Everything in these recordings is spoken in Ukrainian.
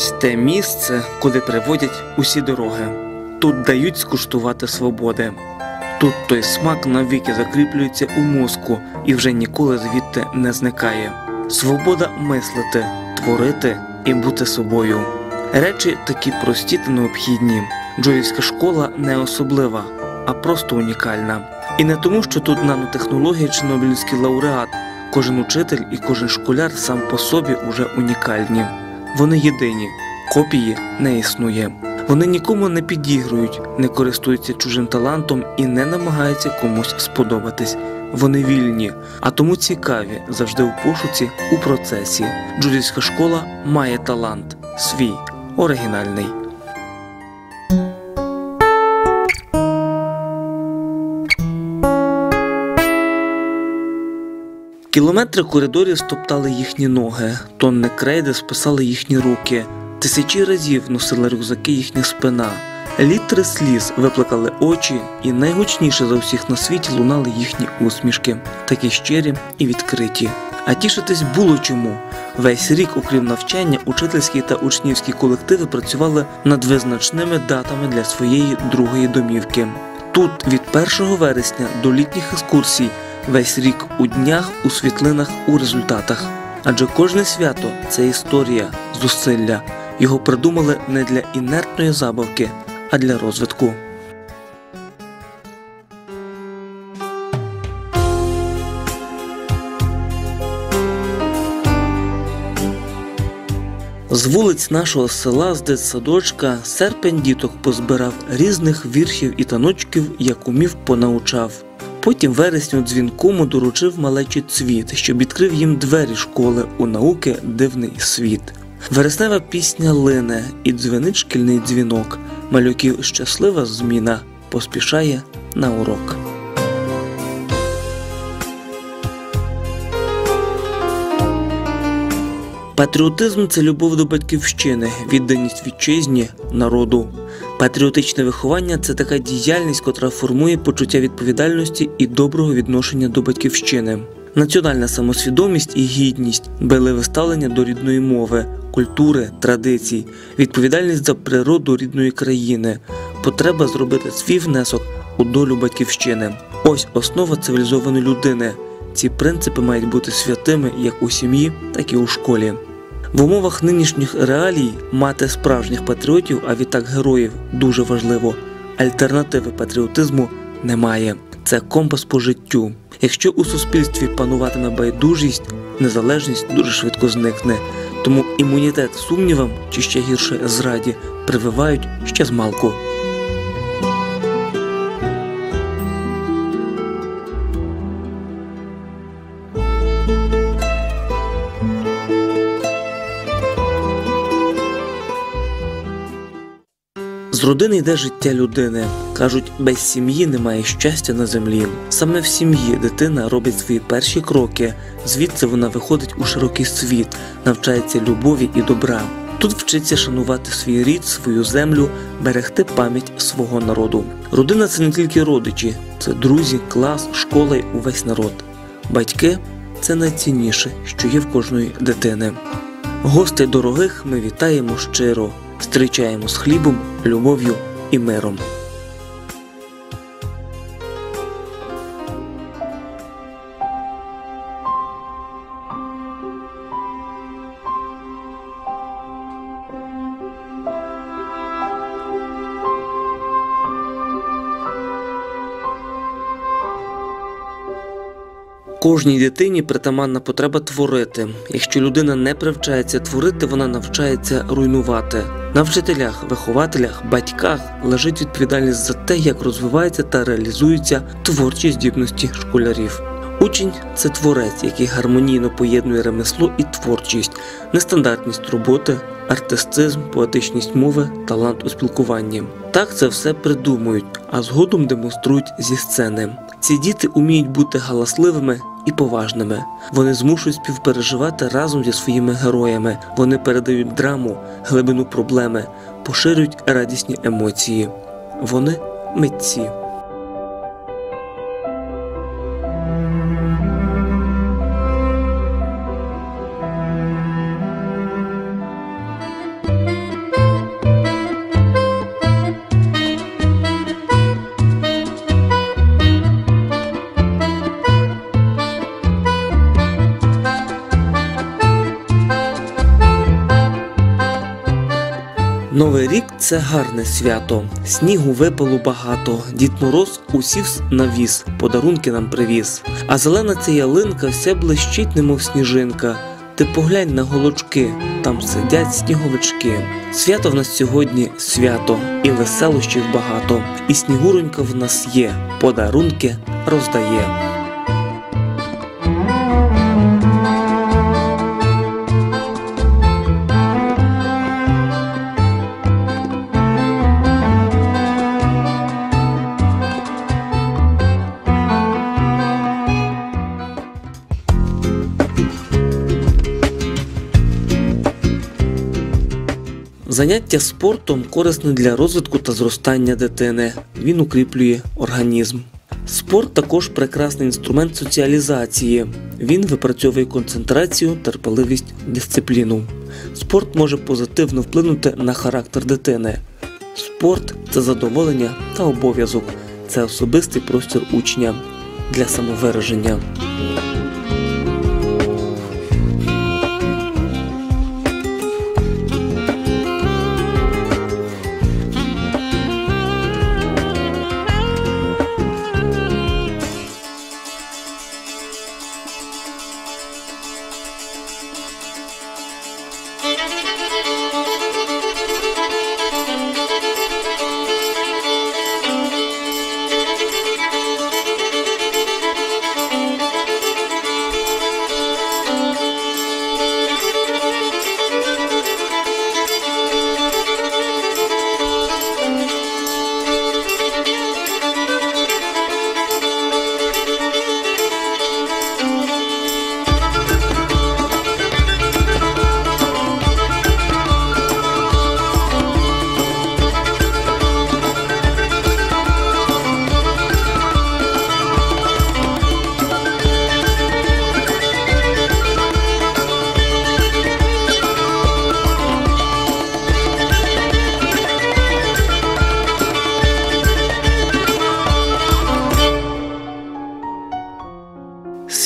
Ось те місце, куди приводять усі дороги. Тут дають скуштувати свободи. Тут той смак навіки закріплюється у мозку і вже ніколи звідти не зникає. Свобода мислити, творити і бути собою. Речі такі прості та необхідні. Джоївська школа не особлива, а просто унікальна. І не тому, що тут нанотехнологія чи Нобелівський лауреат. Кожен учитель і кожен школяр сам по собі уже унікальні. Вони єдині, копії не існує. Вони нікому не підігрують, не користуються чужим талантом і не намагаються комусь сподобатись. Вони вільні, а тому цікаві завжди у пошуці у процесі. Джудівська школа має талант свій, оригінальний. Кілометри коридорів стоптали їхні ноги, тонни крейди списали їхні руки, тисячі разів носила рюкзаки їхня спина, літри сліз виплакали очі, і найгучніше за всіх на світі лунали їхні усмішки, такі щирі і відкриті. А тішитись було чому. Весь рік, окрім навчання, учительські та учнівські колективи працювали над визначними датами для своєї другої домівки. Тут від 1 вересня до літніх екскурсій весь рік у днях, у світлинах, у результатах. Адже кожне свято це історія, зусилля. Його придумали не для інертної забавки, а для розвитку. З вулиць нашого села з дитсадочка серпень діток позбирав різних віршів і таночків, як умів понаучав. Потім вересню дзвінкому доручив малечі цвіт, щоб відкрив їм двері школи у науки дивний світ. Вереснева пісня лине і дзвенить шкільний дзвінок. Малюків щаслива зміна поспішає на урок. Патріотизм це любов до батьківщини, відданість вітчизні, народу. Патріотичне виховання це така діяльність, котра формує почуття відповідальності і доброго відношення до батьківщини. Національна самосвідомість і гідність, белеве ставлення до рідної мови, культури, традицій, відповідальність за природу рідної країни, потреба зробити свій внесок у долю батьківщини. Ось основа цивілізованої людини. Ці принципи мають бути святими як у сім'ї, так і у школі. В умовах нинішніх реалій мати справжніх патріотів, а відтак героїв, дуже важливо. Альтернативи патріотизму немає. Це компас по життю. Якщо у суспільстві пануватиме байдужість, незалежність дуже швидко зникне. Тому імунітет сумнівам чи ще гірше зраді прививають ще з малку. З родини йде життя людини. Кажуть, без сім'ї немає щастя на землі. Саме в сім'ї дитина робить свої перші кроки, звідси вона виходить у широкий світ, навчається любові і добра. Тут вчиться шанувати свій рід, свою землю, берегти пам'ять свого народу. Родина це не тільки родичі, це друзі, клас, школа й увесь народ. Батьки це найцінніше, що є в кожної дитини. Гостей дорогих ми вітаємо щиро, зустрічаємо з хлібом, любов'ю і миром. Кожній дитині притаманна потреба творити. Якщо людина не привчається творити, вона навчається руйнувати. На вчителях, вихователях, батьках лежить відповідальність за те, як розвиваються та реалізуються творчі здібності школярів. Учень це творець, який гармонійно поєднує ремесло і творчість, нестандартність роботи, артистизм, поетичність мови, талант у спілкуванні. Так це все придумують, а згодом демонструють зі сцени. Ці діти уміють бути галасливими і поважними. Вони змушують співпереживати разом зі своїми героями. Вони передають драму, глибину проблеми, поширюють радісні емоції. Вони митці. Новий рік це гарне свято. Снігу випало багато. Дід Мороз усів на віз, подарунки нам привіз. А зелена ця ялинка вся блищить, немов сніжинка. Ти поглянь на голочки, там сидять сніговички. Свято в нас сьогодні свято, і веселощів багато. І снігуронька в нас є, подарунки роздає. Заняття спортом корисне для розвитку та зростання дитини. Він укріплює організм. Спорт також прекрасний інструмент соціалізації. Він випрацьовує концентрацію, терпеливість, дисципліну. Спорт може позитивно вплинути на характер дитини. Спорт це задоволення та обов'язок. Це особистий простір учня для самовираження.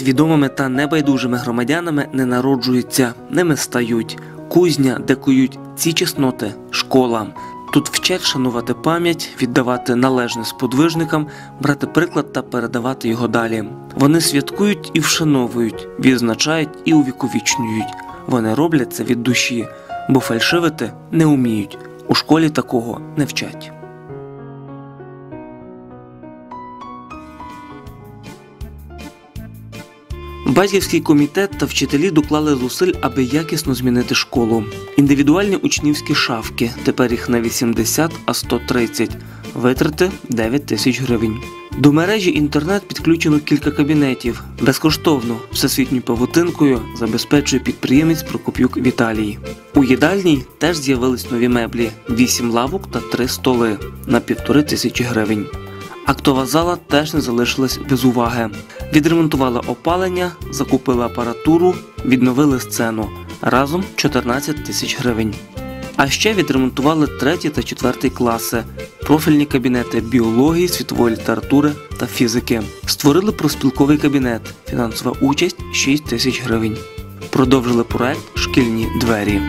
Свідомими та небайдужими громадянами не народжуються, ними стають. Кузня, де кують ці чесноти, школа. Тут вчать шанувати пам'ять, віддавати належне сподвижникам, брати приклад та передавати його далі. Вони святкують і вшановують, відзначають і увіковічнюють. Вони роблять це від душі, бо фальшивити не уміють. У школі такого не вчать. Батьківський комітет та вчителі доклали зусиль, аби якісно змінити школу. Індивідуальні учнівські шафки, тепер їх не 80, а 130. Витрати 9 тисяч гривень. До мережі інтернет підключено кілька кабінетів. Безкоштовно всесвітньою павутинкою забезпечує підприємець Прокоп'юк Віталій. У їдальній теж з'явились нові меблі: 8 лавок та 3 столи на півтори тисячі гривень. Актова зала теж не залишилась без уваги. Відремонтували опалення, закупили апаратуру, відновили сцену. Разом 14 тисяч гривень. А ще відремонтували третій та четвертий класи, профільні кабінети біології, світової літератури та фізики. Створили проспілковий кабінет, фінансова участь 6 тисяч гривень. Продовжили проект Шкільні двері.